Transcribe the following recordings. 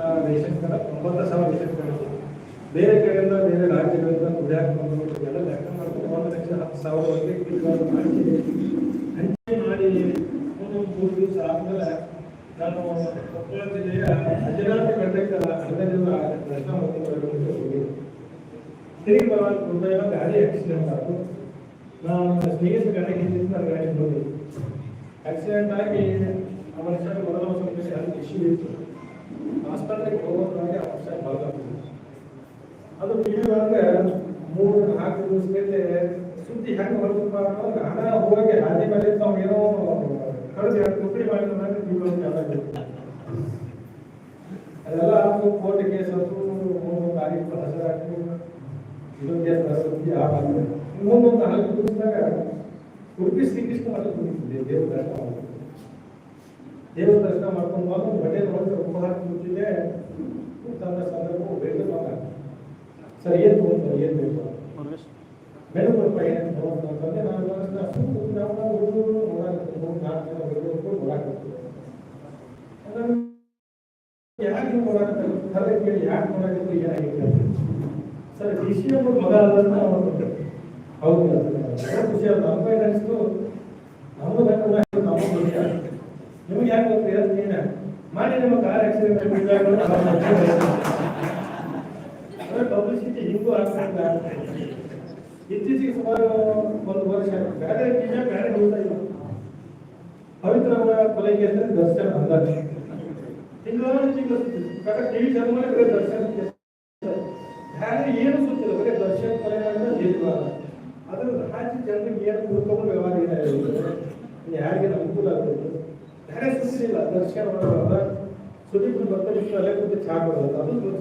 Card ಒಂಬತ್ತು ಸಾವಿರ card ಬೇರೆ ಕಡೆಯಿಂದ ಬೇರೆ ರಾಜ್ಯಗಳಿಂದ ಎಲ್ಲ ಲೆಕ್ಕ ಮಾಡ್ಕೊಂಡು ಒಂದು ಲಕ್ಷ ಹತ್ತು ಸಾವಿರವರೆಗೆ ಕಿಲುಗಳನ್ನು ಮಾಡಿ ಹಂಚೆ ಮಾಡಿ ಒಂದು ಮೂರು ದಿವಸ ಆದಮೇಲೆ ನಾನು ಕೊಪ್ಪಳ ಜಿಲ್ಲೆಯ ಹಜರಾತಿ ಬೆಟ್ಟಕ್ಕೆ ಅರ್ಧ ದಿನ ದರ್ಶನ ಮಾಡ್ಕೊಂಡು ಬರಬೇಕು ಹೋಗಿದ್ದೆ. ತಿರುಗಿ ಬರುವಾಗ ಗಾಡಿ ಆಕ್ಸಿಡೆಂಟ್ ಆಯಿತು. ನಾನು ಸ್ನೇಹಿತರ ಸ್ನೇಹಿತ ಗಾಡಿ ಹಿಂದಿದ್ದು ಗಾಡಿ ನೋಡಿ ಆಕ್ಸಿಡೆಂಟ್ ಆಗಿ ಆ ಮನುಷ್ಯನ ಮೊದಲ ವರ್ಷ ಇಶ್ಯೂ ಇತ್ತು. ಅದು ಟಿವಿ ಒಳಗೆ ಮೂರು ನಾಲ್ಕು ದಿವಸದಲ್ಲಿ ಸುದ್ದಿ ಹೆಂಗೆ ಬರ್ತಪ್ಪ ಅನ್ನೋದು ಹಣ ಹೋಗಿ ಹಾದಿ ಮೇಲೆ ತಾವು ಏನೋ ಕಳೆದು ಎರಡು ತುಕಡಿ ಮಾಡಿದಾಗ ಟಿವಿ ಒಳಗೆ ಎಲ್ಲ ಅದೆಲ್ಲ ಆಯ್ತು ಕೋರ್ಟ್ ಕೇಸ್ ಆಯ್ತು ಮೂರು ತಾರೀಕು ಹಜರಾಯ್ತು ಇದೊಂದು ಕೇಸ್ ಬರೋದು ಆ ಬಂದು ಇನ್ನೊಂದು ನಾಲ್ಕು ದಿವಸದಾಗ ಉಡುಪಿ ಶ್ರೀಕೃಷ್ಣ ಮಠ ಹೋಗಿದ್ದೆ ದೇವ್ರ ದರ್ಶನ ಮಾಡ್ಕೊಂಡು. ದೇವ್ರ ದರ್ಶನ ಮಾಡ್ಕೊಂಡು ಬಂದು ಸರ್ ಏನು ತಗೊಂಡು ಏನು ಬೇಕು ಮೆನು ಕೊಡಪ್ಪ ಏನು ತಗೊಂಡು ಅಂತಂದ್ರೆ ನಾನು ನಾವು ಹುಡುಗರು ಮೂರು ನಾಲ್ಕು ಜನ ಹುಡುಗರು ನೋಡಾಕತ್ತೀವಿ. ಅದನ್ನು ಯಾಕೆ ನೀವು ನೋಡಾಕತ್ತಾರೆ? ಕೇಳಿ ಯಾಕೆ ನೋಡಾಕತ್ತೀವಿ ಏನಾಗಿದೆ. ಸರ್ ಡಿ ಸಿ ಮಗ ಹೌದು ಸರ್ ಖುಷಿ ಅಲ್ಲ ನಮ್ಮ ಕೈ ಅನಿಸ್ತು ನಮಗೂ ಬೇಕು ಖುಷಿ ಆಗುತ್ತೆ ನಿಮ್ಗೆ ಯಾಕೆ ಗೊತ್ತಿಲ್ಲ ಮಾಡಿ ನಿಮ್ಮ ಕಾರ್ ಆಕ್ಸಿಡೆಂಟ್ ಹಿಂಗೂ ಆಗ್ತಾ ಇತ್ತೀಚೆಗೆ ಸುಮಾರು ಒಂದು ವರ್ಷ ಬೇರೆ ನಿಜ ಬೇರೆ ಹೋಗ್ತಾ ಇಲ್ಲ. ಪವಿತ್ರ ಕೊಲೆ ಕೇಸಲ್ಲಿ ದರ್ಶನ ಅಂದಾಜು ತಿಂಗಳ ತಿಂಗಳು ಟಿವಿ ಚಾನಲ್ ಮೇಲೆ ಬರೀ ದರ್ಶನ ಬೇರೆ ಏನು ಸುತ್ತಿಲ್ಲ ಬರೀ ದರ್ಶನ ಕೊಲೆ ಅಂತ ಜೀವ ಅದ್ರ ರಾಜ್ಯ ಜನರಿಗೆ ಏನು ತಿಳ್ಕೊಂಡು ವ್ಯವಹಾರ ಇಲ್ಲ ಯಾರಿಗೆ ಅನುಕೂಲ ಆಗ್ತದೆ ಬೇರೆ ಸುತ್ತಿಲ್ಲ ದರ್ಶನ ಮಾಡೋದ ಸುದೀಪ್ ಬರ್ತಾರೆ ಅಲ್ಲೇ ಕೂತು ಚಾ ಕೊಡೋದು ಅದು ದೊಡ್ಡ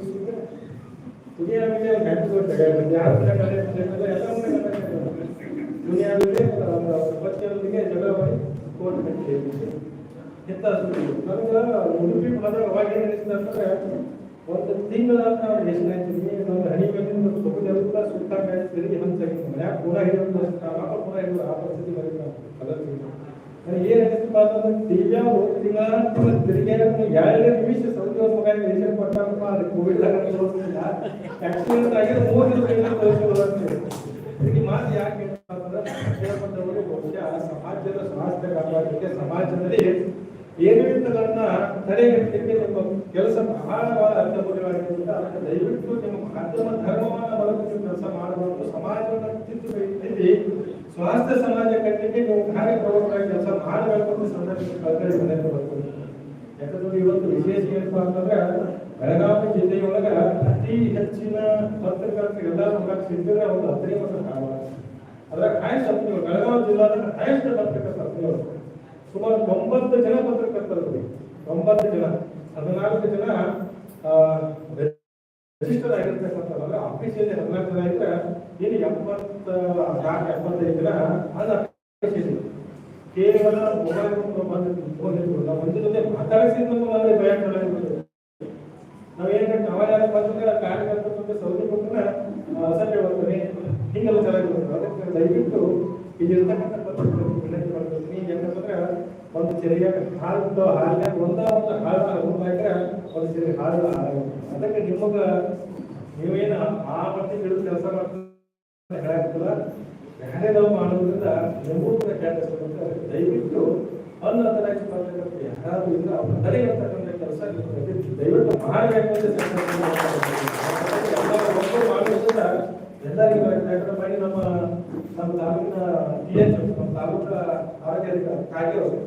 ಸುದ್ದಿ ದುನಿಯಾ ಮೇಲೆ ಗಂಟು ತೆಗೆಯೋದು ಯಾರು ತೆಗೆಯೋದು ಎಲ್ಲ ದುನಿಯಾವಿಗೆ ಪ್ರಪಂಚದೊಂದಿಗೆ ಜಗಳ ಮಾಡಿ ಕೋರ್ಟ್ ಕಟ್ಟಿ ಇಂಥ ಸುದ್ದಿ ನನಗೆ ಉಡುಪಿ ಬಂದಾಗ ಅವಾಗ ಏನು ಅನಿಸ್ತು ಅಂತಂದ್ರೆ ಒಂದು ತಿಂಗಳ ನಾವು ಎಷ್ಟು ಆಯ್ತೀವಿ ನಮ್ಮ ಹಣಿ ಮೇಲಿಂದ ಸೊಪ್ಪದೆಲ್ಲ ಸುತ್ತ ಮೇಲೆ ತಿರುಗಿ ಹಂಚಾಗಿ ಮನ್ಯಾಗ ಪೂರ ಹಿಡಿಯೋದು ಅವಾಗ ಪೂರ ಹಿಡಿಯೋದು ಆ ಪರಿಸ್ಥಿತಿ ಬರೀ ಕಲರ್ ನನಗೆ ಏನು ಅನಿಸ್ತು ಅಂತಂದ್ರೆ ದಿವ್ಯಾವು ತಿಂಗಳ ತಿಂಗಳ ತಿರುಗಿ ಎರಡು ನಿಮಿಷ ಸೌದಿ ಮಗ ರೇಷನ್ ಕೊಟ್ಟಾರಪ್ಪ ಅದು ಕೋವಿಡ್ ತೋರಿಸಿಲ್ಲ ಆಕ್ಸಿಡೆಂಟ್ ಆಗಿರೋ ಮೂರು ದಿವಸ ಅಂತ ಇದಕ್ಕೆ ಮಾತು ಯಾಕೆ ಕೇಳ್ಪಟ್ಟವರು ಬಹುಶಃ ಸಮಾಜದ ಸ್ವಾಸ್ಥ್ಯ ಕಾಪಾಡಲಿಕ್ಕೆ ಸಮಾಜದಲ್ಲಿ ಏರಿಳಿತಗಳನ್ನ ತಡೆಗಟ್ಟಲಿಕ್ಕೆ ನಿಮ್ಮ ಕೆಲಸ ಬಹಳ ಬಹಳ ಅರ್ಥಪೂರ್ಣವಾಗಿರುತ್ತೆ ಅದಕ್ಕೆ ದಯವಿಟ್ಟು ನಿಮ್ಮ ಮಾಧ್ಯಮ ಧರ್ಮವನ್ನ ಬಳಸಿ ಕೆಲಸ ಮಾಡಬೇಕು ಸಮಾಜವನ್ನು ತಿದ್ದುಪಡಿ ಸ್ವಾಸ್ಥ್ಯ ಸಮಾಜ ಕಟ್ಟಲಿಕ್ಕೆ ನೀವು ಕಾರ್ಯಪ್ರಮುಖವಾಗಿ ಕೆಲಸ ಮಾಡಬೇಕು ಅಂತ ಸಂದರ್ಭದಲ್ಲಿ ಮನೆಗೆ ಯಾಕಂದ್ರೆ ಇವತ್ತು ವಿಶೇಷ ಏನಪ್ಪಾ ಅಂತಂದ್ರೆ ಬೆಳಗಾವಿ ಜಿಲ್ಲೆಯೊಳಗ ಅತಿ ಹೆಚ್ಚಿನ ಪತ್ರಕರ್ತರು ಎಲ್ಲರೂ ನೋಡಕ್ ಸಿಕ್ಕಿದ್ರೆ ಒಂದು ಹದಿನೈದು ವರ್ಷ ಕಾಲ. ಅದ್ರಾಗ ಹೈಯೆಸ್ಟ್ ಹತ್ತಿರ ಬೆಳಗಾವಿ ಜಿಲ್ಲಾದ ಹೈಯೆಸ್ಟ್ ಪತ್ರಕರ್ತ ಸುಮಾರು ತೊಂಬತ್ತು ಜನ ಪತ್ರಕರ್ತರು ತೊಂಬತ್ತು ಜನ. ಹದಿನಾಲ್ಕು ಜನ ರಿಜಿಸ್ಟರ್ ಆಗಿರ್ತಕ್ಕಂಥವ್ರು ಆಫೀಸಿಯಲ್ಲಿ ಹದಿನಾಲ್ಕು ಜನ ಇದ್ರೆ ಏನು ಎಪ್ಪತ್ತ ನಾಲ್ಕು ಎಪ್ಪತ್ತೈದು ಜನ ಅದು ಅಫೀಸಿಯಲ್ಲಿ ಕೇವಲ ಮೊಬೈಲ್ ಒಂದು ಜೊತೆ ಮಾತಾಡಿಸಿದ ಅಂದ್ರೆ ಭಯ ಕಳೆದ್ಬಿಟ್ಟು ನಾವೇನು ನಾವೆಲ್ಲ ಬಂದ್ರೆ ಕಾರ್ಯಕರ್ತರು ಸೌದಿ ಕೊಟ್ಟರೆ ಅಸಭ್ಯ ಬರ್ತಾರೆ ಹಿಂಗೆಲ್ಲ ಚೆನ್ನಾಗಿ ಬರ್ತದೆ. ಅದಕ್ಕೆ ದಯವಿಟ್ಟು ಇಲ್ಲಿರ್ತಕ್ಕಂಥ ಪತ್ರಕರ್ತರು ವಿನಂತಿ ಮಾಡ್ತೀನಿ ಒಂದು ಚರಿಯ ಹಾಲು ಹಾಲಿನ ಒಂದ ಒಂದು ಒಂದು ಹಾಕಿದ್ರೆ ಒಂದು ಚರಿ ಹಾಳಾಗುತ್ತೆ. ಅದಕ್ಕೆ ನಿಮಗೆ ನೀವೇನು ಆ ಮಟ್ಟಿ ಹಿಡಿದು ಕೆಲಸ ಮಾಡ್ತಾರೆ ಹೇಳಾಗ್ತಲ್ಲ ಬೇರೆ ನಾವು ಮಾಡೋದ್ರಿಂದ ನಿಮಗೂ ಕೂಡ ಕೆಲಸ ಅನ್ನ ತರಕ್ಕೆ ಬರ್ತಕ್ಕಂಥ ಯಾರು ಇಲ್ಲ ಅವ್ರ ತಡೆಗಟ್ಟತಕ್ಕಂಥ ಕೆಲಸ ದಯವಿಟ್ಟು ಮಾಡಬೇಕು ಅಂತ ಸಂಕಲ್ಪ ಮಾಡ್ಕೊಳ್ತೀನಿ. ಎಲ್ಲರೂ ಒಟ್ಟು ಮಾಡೋದ್ರಿಂದ ಎಲ್ಲರಿಗೂ ಯಾಕಂದ್ರೆ ಮಾಡಿ ನಮ್ಮ ನಮ್ಮ ತಾಲೂಕಿನ ಎಚ್ ನಮ್ಮ ತಾಲೂಕ ಆರೋಗ್ಯ ಅಧಿಕಾರಿ ಕಾಗೆ ಅವರು.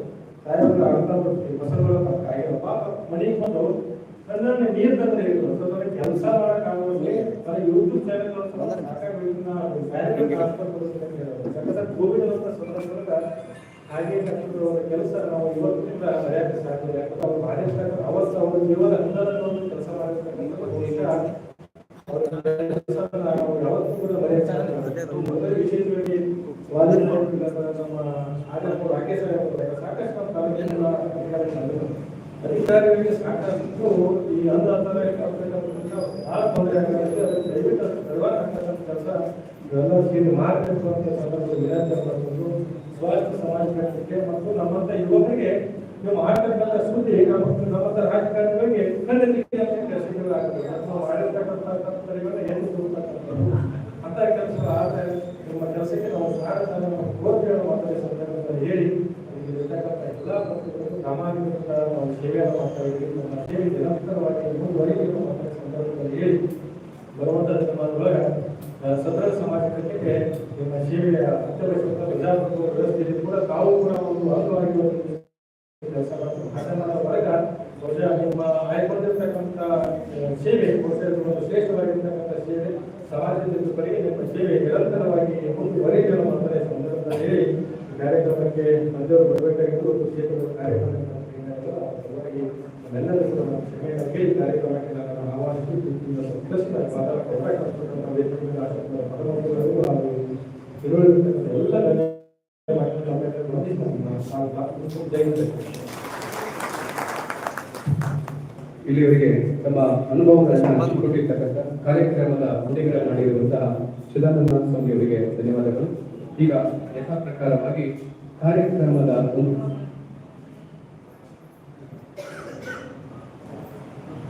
ಸಾಹೇಬರು ಅರ್ಥ ಬರ್ತೀವಿ ಬಸವಗಳ ಕಾಗೆ ಅವರು. ಪಾಪ ಮನೆಗೆ ಬಂದು ನನ್ನನ್ನು ನೀರು ತಂದ್ರೆ ಹೇಳಿದ್ರು ಸ್ವಲ್ಪ ಕೆಲಸ ಮಾಡೋಕ್ಕಾಗೋದ್ರೆ ತನ್ನ ಯೂಟ್ಯೂಬ್ ಚಾನೆಲ್ ಸಾಕಾಗಿ ಕೋವಿಡ್ ಅಂತ ಸಂದರ್ಭದಾಗ ಹಾಗೆ ಅವರ ಕೆಲಸ ನಾವು ಇವತ್ತಿನಿಂದ ಮರೆಯಕ್ಕೆ ಸಾಧ್ಯ. ಯಾಕಂದ್ರೆ ಅವ್ರು ಮಾಡಿರ್ತಕ್ಕಂಥ ಅವತ್ತು ಅವ್ರ ಜೀವನ ಅನುದಾನದ ಒಂದು ಕೆಲಸ ಮಾಡಿರ್ತಕ್ಕಂಥ ಕೂಡ. ಮೊದಲು ವಿಶೇಷವಾಗಿ ವಾಲ್ಮೀಕಿ ನಮ್ಮ ಆಡಳಿತ ರಾಕೇಶ್ ಸಾಕಷ್ಟು ನಮ್ಮ ಅಧಿಕಾರಿಗಳಿಗೆ ಸಾಕಷ್ಟು ಈ ಅಂದ ಬಹಳ ತೊಂದರೆ ಆಗಿರುತ್ತೆ ಅದಕ್ಕೆ ದಯವಿಟ್ಟು ತಡವಾಗ್ತಕ್ಕಂಥ ಕೆಲಸ ಇವೆಲ್ಲ ಸೇರಿ ಮಾಡಬೇಕು ಅಂತ ಸಂದರ್ಭದಲ್ಲಿ ವಿನಂತಿ ಕಟ್ಟಲಿಕ್ಕೆ ಮತ್ತು ನಮ್ಮಂತ ಯುವಕರಿಗೆ ನೀವು ಮಾಡ್ತಕ್ಕಂಥ ಸುದ್ದಿ ನಮ್ಮ ನಮ್ಮಂತ ರಾಜಕಾರಣಿಗಳಿಗೆ ಖಂಡಿತ ನಾವು ಮಾಡಿರ್ತಕ್ಕಂಥ ಅಂತ ಕೆಲಸ ಆದರೆ ನಿಮ್ಮ ಕೆಲಸಕ್ಕೆ ನಾವು ಸ್ವಾಗತ ಕೋರ್ತೆಯನ್ನು ಮಾತ್ರ ಈ ಸಂದರ್ಭದಲ್ಲಿ ಹೇಳಿ ಎಲ್ಲ ಪ್ರತಿಯೊಂದು ಸಾಮಾನ್ಯ ನಾವು ಸೇವೆಯನ್ನು ಮಾಡ್ತಾ ಇದ್ದೀವಿ. ನಮ್ಮ ಸೇವೆ ನಿರಂತರವಾಗಿ ಅಂತ ಈ ಸಂದರ್ಭದಲ್ಲಿ ಹೇಳಿ ಬರುವಂತ ದಿನಮಾನದೊಳಗೆ ಆ, ಸದೃಢ ಸಮಾಜ ಕಟ್ಟಕ್ಕೆ ನಿಮ್ಮ ಸೇವೆಯ ಅತ್ಯವಶ್ಯಕ ವ್ಯವಸ್ಥೆಯಲ್ಲಿ ಕೂಡ ತಾವು ಕೂಡ ಒಂದು ಒಂದು ಕೆಲಸ ಮಾಡ್ತಾರೆ. ಬಹುಶಃ ನಿಮ್ಮ ಆಯ್ಕೊಂಡಿರ್ತಕ್ಕಂಥ ಸೇವೆ ಶ್ರೇಷ್ಠವಾಗಿರ್ತಕ್ಕಂಥ ಸೇವೆ ಸಮಾಜದಲ್ಲಿ ನಿಮ್ಮ ಸೇವೆ ನಿರಂತರವಾಗಿ ಮಾತ್ರ ಈ ಸಂದರ್ಭದಲ್ಲಿ ಹೇಳಿ ಕಾರ್ಯಕ್ರಮಕ್ಕೆ ಮಂಜೂರು ಬರಬೇಕಾಗಿದ್ದು ಕ್ಷೇತ್ರದ ಕಾರ್ಯಕ್ರಮ ಸಲುವಾಗಿ ನಮ್ಮೆಲ್ಲರೂ ಕಾರ್ಯಕ್ರಮಕ್ಕೆ ನಾನು ಆಹ್ವಾನಿಸಿ ವೇದಿಕೆಯಿಂದ ಆಸಕ್ತರ ಪರಮಗಳು ಹಾಗೂ ಜೈ ತಮ್ಮ ಅನುಭವಗಳನ್ನು ಹಂಚಿಕೊಂಡಿರ್ತಕ್ಕಂಥ ಕಾರ್ಯಕ್ರಮದ ಮಂಡಿಗಳನ್ನಾಡಿರುವಂತಹ ಚಿದಾನಂದ ಸ್ವಾಮಿ ಅವರಿಗೆ ಧನ್ಯವಾದಗಳು. ಈಗ ಯಥಾ ಪ್ರಕಾರವಾಗಿ ಕಾರ್ಯಕ್ರಮದ